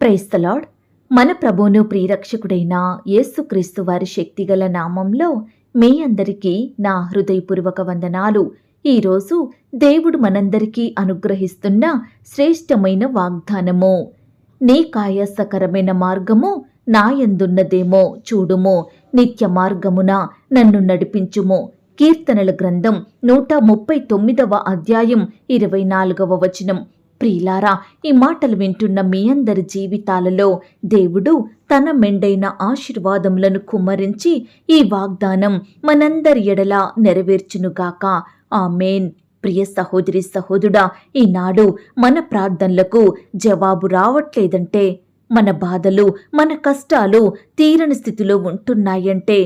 Praise the Lord మన ప్రభువును ప్రియరక్షకుడైన యేసుక్రీస్తు వారి శక్తిగల నామంలో మీ అందరికీ నా హృదయపూర్వక వందనాలు. ఈరోజు దేవుడు మనందరికీ అనుగ్రహిస్తున్న శ్రేష్టమైన వాగ్దానము. నీ కాయాసకరమైన మార్గము నాయందున్నదేమో చూడుము. నిత్య మార్గమున నన్ను నడిపించుము. కీర్తనల గ్రంథం నూట ముప్పై తొమ్మిదవ అధ్యాయం ఇరవై నాలుగవ వచనం. ప్రియులారా ఈ మాటలు వింటున్న మీ అందరి జీవితాలలో దేవుడు తన మెండైన ఆశీర్వాదములను కుమ్మరించి ఈ వాగ్దానం మనందరి ఎడలా నెరవేర్చునుగాక ఆమెన్. ప్రియ సహోదరి సహోదుడా ఈనాడు మన ప్రార్థనలకు జవాబు రావట్లేదంటే మన బాధలు మన కష్టాలు తీరని స్థితిలో ఉంటున్నాయంటే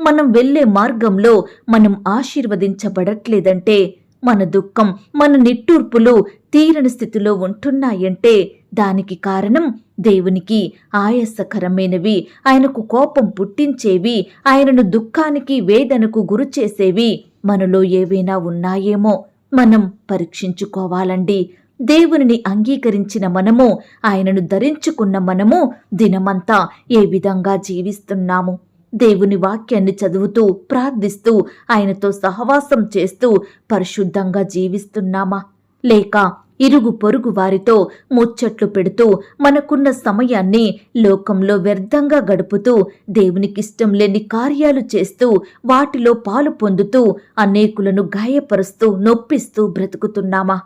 మనం వెళ్ళే మార్గంలో మనం ఆశీర్వదించబడట్లేదంటే మన దుఃఖం మన నిట్టూర్పులు తీరని స్థితిలో ఉంటున్నాయంటే దానికి కారణం దేవునికి ఆయాసకరమైనవి ఆయనకు కోపం పుట్టించేవి ఆయనను దుఃఖానికి వేదనకు గురిచేసేవి మనలో ఏవైనా ఉన్నాయేమో మనం పరీక్షించుకోవాలండి. దేవునిని అంగీకరించిన మనము ఆయనను ధరించుకున్న మనము దినమంతా ఏ విధంగా జీవిస్తున్నాము? దేవుని వాక్యాన్ని చదువుతూ ప్రార్థిస్తూ ఆయనతో సహవాసం చేస్తూ పరిశుద్ధంగా జీవిస్తున్నామా? లేక ఇరుగు పొరుగు వారితో ముచ్చట్లు పెడుతూ మనకున్న సమయాన్ని లోకంలో వ్యర్థంగా గడుపుతూ దేవునికిష్టం లేని కార్యాలు చేస్తూ వాటిలో పాలు పొందుతూ అనేకులను గాయపరుస్తూ నొప్పిస్తూ బ్రతుకుతున్నామా?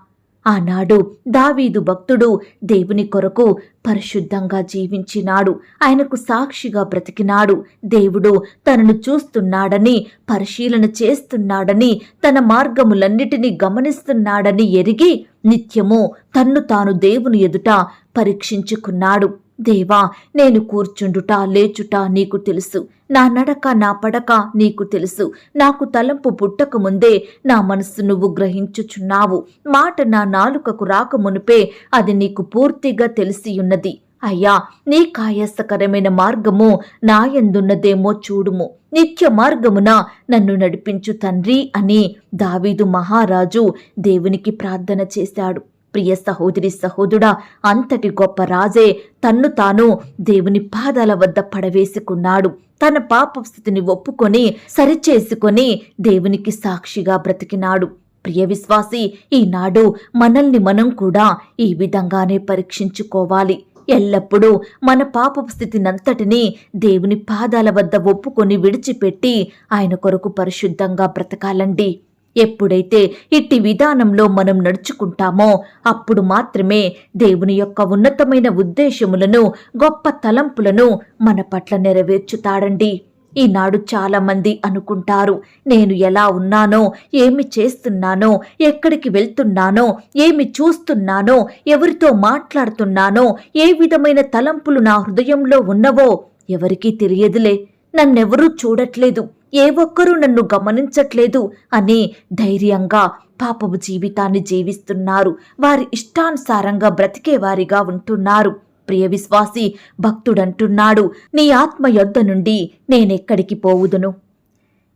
ఆనాడు దావీదు భక్తుడు దేవుని కొరకు పరిశుద్ధంగా జీవించినాడు. ఆయనకు సాక్షిగా బ్రతికినాడు. దేవుడు తనను చూస్తున్నాడని పరిశీలన చేస్తున్నాడని తన మార్గములన్నిటినీ గమనిస్తున్నాడని ఎరిగి నిత్యము తన్ను తాను దేవుని ఎదుట పరీక్షించుకున్నాడు. దేవా నేను కూర్చుండుట లేచుట నీకు తెలుసు. నా నడక నా పడక నీకు తెలుసు. నాకు తలంపు పుట్టక ముందే నా మనస్సు నువ్వు గ్రహించుచున్నావు. మాట నా నాలుకకు రాక మునుపే అది నీకు పూర్తిగా తెలిసియున్నది. అయ్యా నీ కాయాసకరమైన మార్గము నాయందున్నదేమో చూడుము. నిత్య మార్గమున నన్ను నడిపించు తండ్రి అని దావీదు మహారాజు దేవునికి ప్రార్థన చేశాడు. ప్రియ సహోదరి సహోదుడా అంతటి గొప్ప రాజే తన్ను తాను దేవుని పాదాల వద్ద పడవేసుకున్నాడు. తన పాప స్థితిని ఒప్పుకొని సరిచేసుకొని దేవునికి సాక్షిగా బ్రతికినాడు. ప్రియ విశ్వాసి ఈనాడు మనల్ని మనం కూడా ఈ విధంగానే పరీక్షించుకోవాలి. ఎల్లప్పుడూ మన పాపపు స్థితినంతటినీ దేవుని పాదాల వద్ద ఒప్పుకొని విడిచిపెట్టి ఆయన కొరకు పరిశుద్ధంగా బ్రతకాలండి. ఎప్పుడైతే ఇట్టి విధానంలో మనం నడుచుకుంటామో అప్పుడు మాత్రమే దేవుని యొక్క ఉన్నతమైన ఉద్దేశములను గొప్ప తలంపులను మన పట్ల నెరవేర్చుతాడండి. ఈనాడు చాలామంది అనుకుంటారు నేను ఎలా ఉన్నానో ఏమి చేస్తున్నానో ఎక్కడికి వెళ్తున్నానో ఏమి చూస్తున్నానో ఎవరితో మాట్లాడుతున్నానో ఏ విధమైన తలంపులు నా హృదయంలో ఉన్నవో ఎవరికీ తెలియదులే. నన్నెవరూ చూడట్లేదు. ఏ ఒక్కరూ నన్ను గమనించట్లేదు అని ధైర్యంగా పాపపు జీవితాన్ని జీవిస్తున్నారు. వారి ఇష్టానుసారంగా బ్రతికేవారిగా ఉంటున్నారు. ప్రియ విశ్వాసి భక్తుడంటున్నాడు నీ ఆత్మ యొద్ద నుండి నేనెక్కడికి పోవుదును?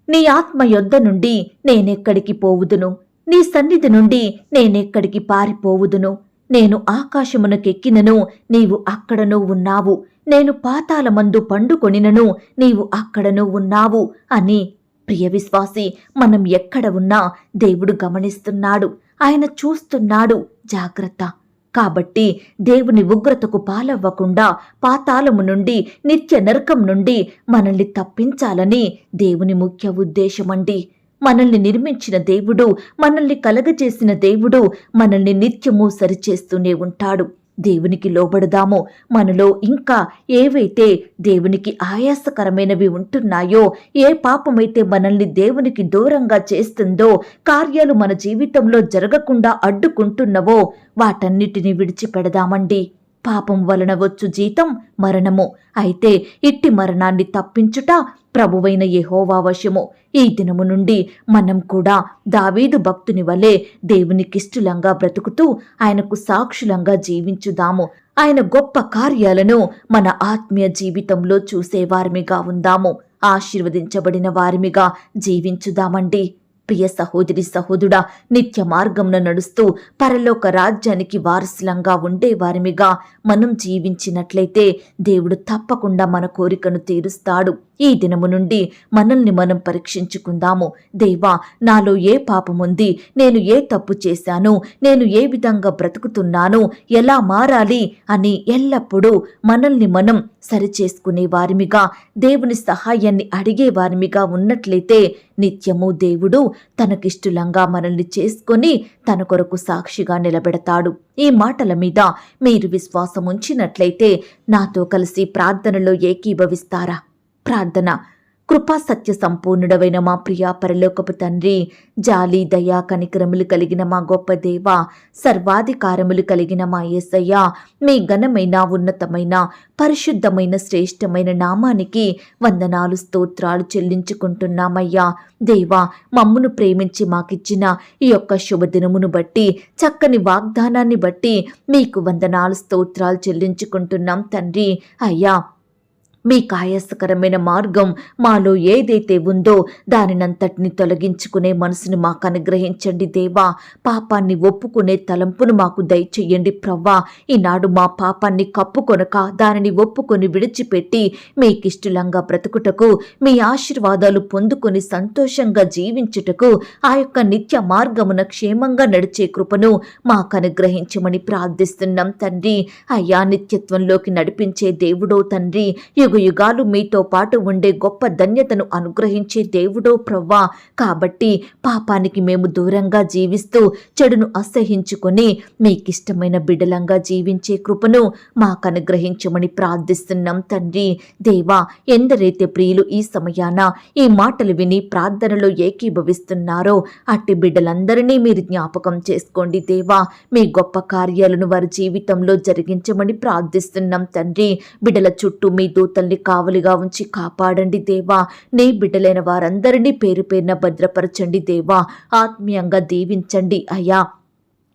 నీ ఆత్మ యొద్ద నుండి నేనెక్కడికి పోవుదును? నీ సన్నిధి నుండి నేనెక్కడికి పారిపోవుదును? నేను ఆకాశమునకెక్కినను నీవు అక్కడనూ ఉన్నావు. నేను పాతాళమందు పండుకొనినను నీవు అక్కడను ఉన్నావు అని. ప్రియ విశ్వాసి మనం ఎక్కడ ఉన్నా దేవుడు గమనిస్తున్నాడు. ఆయన చూస్తున్నాడు. జాగ్రత్త. కాబట్టి దేవుని ఉగ్రతకు పాలవ్వకుండా పాతాళము నుండి నిత్య నరకం నుండి మనల్ని తప్పించాలని దేవుని ముఖ్య ఉద్దేశమండి. మనల్ని నిర్మించిన దేవుడు మనల్ని కలగజేసిన దేవుడు మనల్ని నిత్యము సరిచేస్తూనే ఉంటాడు. దేవునికి లోబడదాము. మనలో ఇంకా ఏవైతే దేవునికి ఆయాసకరమైనవి ఉంటున్నాయో ఏ పాపమైతే మనల్ని దేవునికి దూరంగా చేస్తుందో కార్యాలు మన జీవితంలో జరగకుండా అడ్డుకుంటున్నవో వాటన్నిటిని విడిచిపెడదామండి. పాపం వలన వచ్చు జీతం మరణము. అయితే ఇట్టి మరణాన్ని తప్పించుట ప్రభువైన యెహోవా వశము. ఈ దినము నుండి మనం కూడా దావీదు భక్తుని వలె దేవునికిష్టులంగా బ్రతుకుతూ ఆయనకు సాక్షులంగా జీవించుదాము. ఆయన గొప్ప కార్యాలను మన ఆత్మీయ జీవితంలో చూసేవారిమిగా ఉందాము. ఆశీర్వదించబడిన వారిమిగా జీవించుదామండి. ప్రియ సహోదరి సహోదుడా నిత్య మార్గంలో నడుస్తూ పరలోక రాజ్యానికి వారసులంగా ఉండేవారిమిగా మనం జీవించినట్లయితే దేవుడు తప్పకుండా మన కోరికను తీరుస్తాడు. ఈ దినము నుండి మనల్ని మనం పరీక్షించుకుందాము. దేవా నాలో ఏ పాపముంది? నేను ఏ తప్పు చేశాను? నేను ఏ విధంగా బ్రతుకుతున్నాను? ఎలా మారాలి? అని ఎల్లప్పుడూ మనల్ని మనం సరిచేసుకునే వారిమిగా దేవుని సహాయాన్ని అడిగే వారిమిగా ఉన్నట్లయితే నిత్యము దేవుడు తనకిష్టులంగా మనల్ని చేసుకొని తన కొరకు సాక్షిగా నిలబెడతాడు. ఈ మాటల మీద మీరు విశ్వాసం ఉంచినట్లయితే నాతో కలిసి ప్రార్థనలో ఏకీభవిస్తారా? ప్రార్థన కృపా సత్య సంపూర్ణుడవైన మా ప్రియా పరలోకపు తండ్రి జాలి దయా కనికరములు కలిగిన మా గొప్ప దేవ సర్వాధికారములు కలిగిన మా యేసయ్య మీ ఘనమైన ఉన్నతమైన పరిశుద్ధమైన శ్రేష్టమైన నామానికి వందనాలు స్తోత్రాలు చెల్లించుకుంటున్నామయ్యా. దేవా మమ్మును ప్రేమించి మాకిచ్చిన ఈ యొక్క శుభదినమును బట్టి చక్కని వాగ్దానాన్ని బట్టి మీకు వందనాలు స్తోత్రాలు చెల్లించుకుంటున్నాం తండ్రి. అయ్యా మీ కాయాసకరమైన మార్గం మాలో ఏదైతే ఉందో దానినంతటిని తొలగించుకునే మనసును మాకు అనుగ్రహించండి దేవా. పాపాన్ని ఒప్పుకునే తలంపును మాకు దయచెయ్యండి ప్రవ్వా. ఈనాడు మా పాపాన్ని కప్పుకొనక దానిని ఒప్పుకొని విడిచిపెట్టి మీకిష్టలంగా బ్రతుకుటకు మీ ఆశీర్వాదాలు పొందుకొని సంతోషంగా జీవించుటకు ఆ యొక్క నిత్య మార్గమున క్షేమంగా నడిచే కృపను మాకు అనుగ్రహించమని ప్రార్థిస్తున్నాం తండ్రి. అయ్యా నిత్యత్వంలోకి నడిపించే దేవుడో తండ్రి. యుగ యుగాలు మీతో పాటు ఉండే గొప్ప ధన్యతను అనుగ్రహించే దేవుడో ప్రవ్వా. కాబట్టి పాపానికి మేము దూరంగా జీవిస్తూ చెడును అసహించుకొని మీకిష్టమైన బిడలంగా జీవించే కృపను మాకు అనుగ్రహించమని ప్రార్థిస్తున్నాం తండ్రి. దేవా ఎందరైతే ప్రియులు ఈ సమయాన ఈ మాటలు విని ప్రార్థనలో ఏకీభవిస్తున్నారో అట్టి బిడ్డలందరినీ మీరు జ్ఞాపకం చేసుకోండి దేవా. మీ గొప్ప కార్యాలను వారి జీవితంలో జరిగించమని ప్రార్థిస్తున్నాం తండ్రి. బిడ్డల చుట్టూ మీ దూతల్ని కావలిగా ఉంచి కాపాడండి దేవా. నీ బిడ్డలైన వారందరినీ పేరు పేరున భద్రపరచండి దేవా. ఆత్మీయంగా దీవించండి అయ్యా.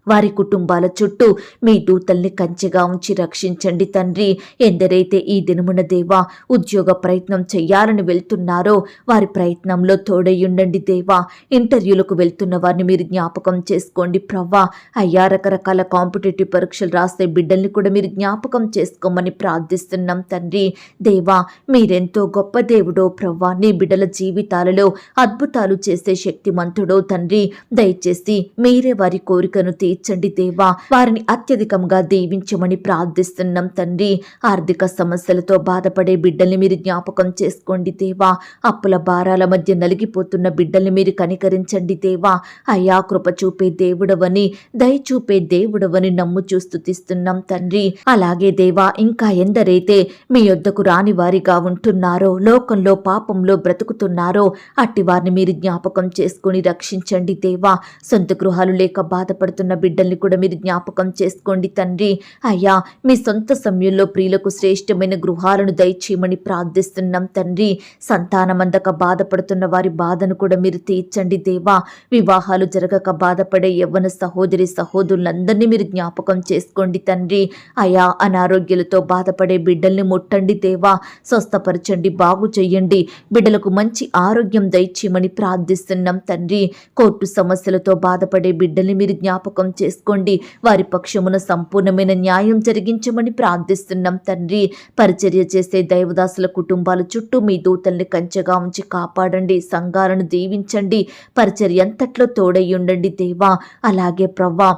వారి కుటుంబాల చుట్టూ మీ దూతల్ని కంచెగా ఉంచి రక్షించండి తండ్రి. ఎందరైతే ఈ దినమున దేవా ఉద్యోగ ప్రయత్నం చేయాలని వెళ్తున్నారో వారి ప్రయత్నంలో తోడయ్యుండండి దేవా. ఇంటర్వ్యూలకు వెళ్తున్న వారిని మీరు జ్ఞాపకం చేసుకోండి ప్రవ్వా. అయ్యా రకరకాల కాంపిటేటివ్ పరీక్షలు రాసే బిడ్డల్ని కూడా మీరు జ్ఞాపకం చేసుకోమని ప్రార్థిస్తున్నాం తండ్రి. దేవా మీరెంతో గొప్ప దేవుడో ప్రవ్వా. నీ బిడ్డల జీవితాలలో అద్భుతాలు చేసే శక్తిమంతుడో తండ్రి. దయచేసి మీరే వారి కోరికను తీర్చండి దేవా. వారిని అత్యధికంగా దీవించమని ప్రార్థిస్తున్నాం తండ్రి. ఆర్థిక సమస్యలతో బాధపడే బిడ్డల్ని మీరు జ్ఞాపకం చేసుకోండి దేవా. అప్పుల భారాల మధ్య నలిగిపోతున్న బిడ్డల్ని మీరు కనికరించండి దేవా. అయ్యా కృప చూపే దేవుడవని దయ చూపే దేవుడవని నమ్ము చూస్తుతిస్తున్నాం తండ్రి. అలాగే దేవా ఇంకా ఎందరైతే మీ యొద్దకు రాని వారిగా ఉంటున్నారో లోకంలో పాపంలో బ్రతుకుతున్నారో అట్టి వారిని మీరు జ్ఞాపకం చేసుకుని రక్షించండి దేవా. సొంత గృహాలు లేక బాధపడుతున్న బిడ్డల్ని కూడా మీరు జ్ఞాపకం చేసుకోండి తండ్రి. అయ్యా మీ సొంత సమయంలో ప్రియులకు శ్రేష్టమైన గృహాలను దయచేయమని ప్రార్థిస్తున్నాం తండ్రి. సంతానమందక బాధపడుతున్న వారి బాధను కూడా మీరు తీర్చండి దేవా. వివాహాలు జరగక బాధపడే యవ్వన సహోదరి సహోదరులందరినీ మీరు జ్ఞాపకం చేసుకోండి తండ్రి. అయా అనారోగ్యాలతో బాధపడే బిడ్డల్ని ముట్టండి దేవా. స్వస్థపరచండి బాగు చెయ్యండి. బిడ్డలకు మంచి ఆరోగ్యం దయచేయమని ప్రార్థిస్తున్నాం తండ్రి. కోర్టు సమస్యలతో బాధపడే బిడ్డల్ని మీరు జ్ఞాపకం చేసుకోండి. వారి పక్షమున సంపూర్ణమైన న్యాయం జరిగించమని ప్రార్థిస్తున్నాం తండ్రి. పరిచర్య చేసే దైవదాసుల కుటుంబాల చుట్టూ మీ దూతల్ని కంచెగా ఉంచి కాపాడండి. సంఘాలను దీవించండి. పరిచర్య అంతట్లో తోడై ఉండండి దేవా. అలాగే ప్రవ్వా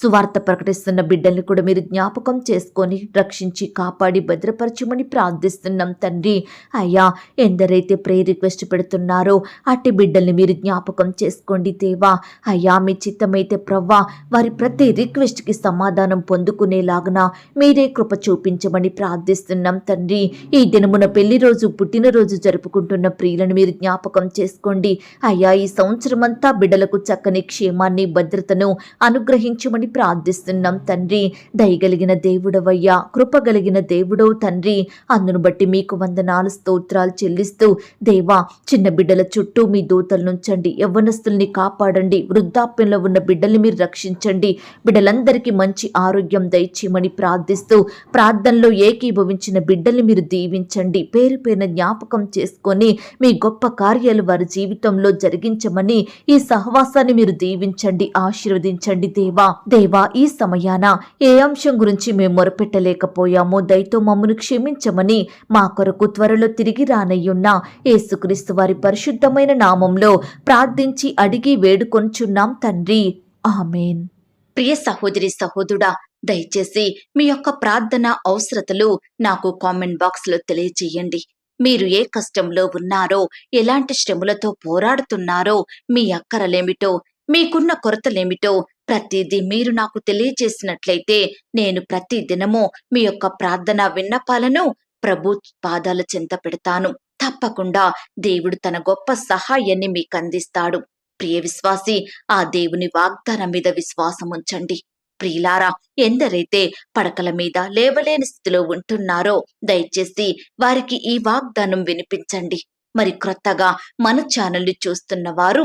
సువార్త ప్రకటిస్తున్న బిడ్డల్ని కూడా మీరు జ్ఞాపకం చేసుకొని రక్షించి కాపాడి భద్రపరచమని ప్రార్థిస్తున్నాం తండ్రి. అయ్యా ఎందరైతే ప్రే రిక్వెస్ట్ పెడుతున్నారో అట్టి బిడ్డల్ని మీరు జ్ఞాపకం చేసుకోండి దేవా. అయ్యా మీ చిత్తమైతే ప్రవ్వా వారి ప్రతి రిక్వెస్ట్కి సమాధానం పొందుకునేలాగున మీరే కృప చూపించమని ప్రార్థిస్తున్నాం తండ్రి. ఈ దినమున పెళ్ళి రోజు పుట్టినరోజు జరుపుకుంటున్న ప్రియులను మీరు జ్ఞాపకం చేసుకోండి. అయ్యా ఈ సంవత్సరం అంతా బిడ్డలకు చక్కని క్షేమాన్ని భద్రతను అనుగ్రహించమని అని ప్రార్థిస్తున్నాం తండ్రి. దయగలిగిన దేవుడవయ్యా కృపగలిగిన దేవుడో తండ్రి. అందును బట్టి మీకు వందనాలు స్తోత్రాలు చెల్లిస్తూ దేవా చిన్న బిడ్డల చుట్టూ మీ దూతలు నుంచండి. యవ్వనస్తుల్ని కాపాడండి. వృద్ధాప్యంలో ఉన్న బిడ్డల్ని మీరు రక్షించండి. బిడ్డలందరికీ మంచి ఆరోగ్యం దయచేయమని ప్రార్థిస్తూ ప్రార్థనలో ఏకీభవించిన బిడ్డల్ని మీరు దీవించండి. పేరు పేరున జ్ఞాపకం చేసుకొని మీ గొప్ప కార్యాలు వారి జీవితంలో జరిగించమని ఈ సహవాసాన్ని మీరు దీవించండి ఆశీర్వదించండి దేవా. దేవా ఈ సమయాన ఏ అంశం గురించి మేము మొరపెట్టలేకపోయామో దయతో మమ్మను క్షమించమని మా కొరకు త్వరలో తిరిగి రానయ్యున్న యేసుక్రీస్తు వారి పరిశుద్ధమైన నామంలో ప్రార్థించి అడిగి వేడుకొంచున్నాం తండ్రి. ఆమెన్. ప్రియ సహోదరి సహోదరుడా దయచేసి మీ యొక్క ప్రార్థన అవసరతలు నాకు కామెంట్ బాక్స్లో తెలియజేయండి. మీరు ఏ కష్టంలో ఉన్నారో ఎలాంటి శ్రమలతో పోరాడుతున్నారో మీ అక్కరలేమిటో మీకున్న కొరతలేమిటో ప్రతిదీ మీరు నాకు తెలియజేసినట్లయితే నేను ప్రతి దినము మీ యొక్క ప్రార్థన విన్నపాలను ప్రభు పాదాల చెంత పెడతాను. తప్పకుండా దేవుడు తన గొప్ప సహాయాన్ని మీకు అందిస్తాడు ప్రియ విశ్వాసి ఆ దేవుని వాగ్దానం మీద విశ్వాసం ఉంచండి ప్రియులారా ఎందరైతే పడకల మీద లేవలేని స్థితిలో ఉంటున్నారో దయచేసి వారికి ఈ వాగ్దానం వినిపించండి. మరి క్రొత్తగా మన ఛానల్ని చూస్తున్న వారు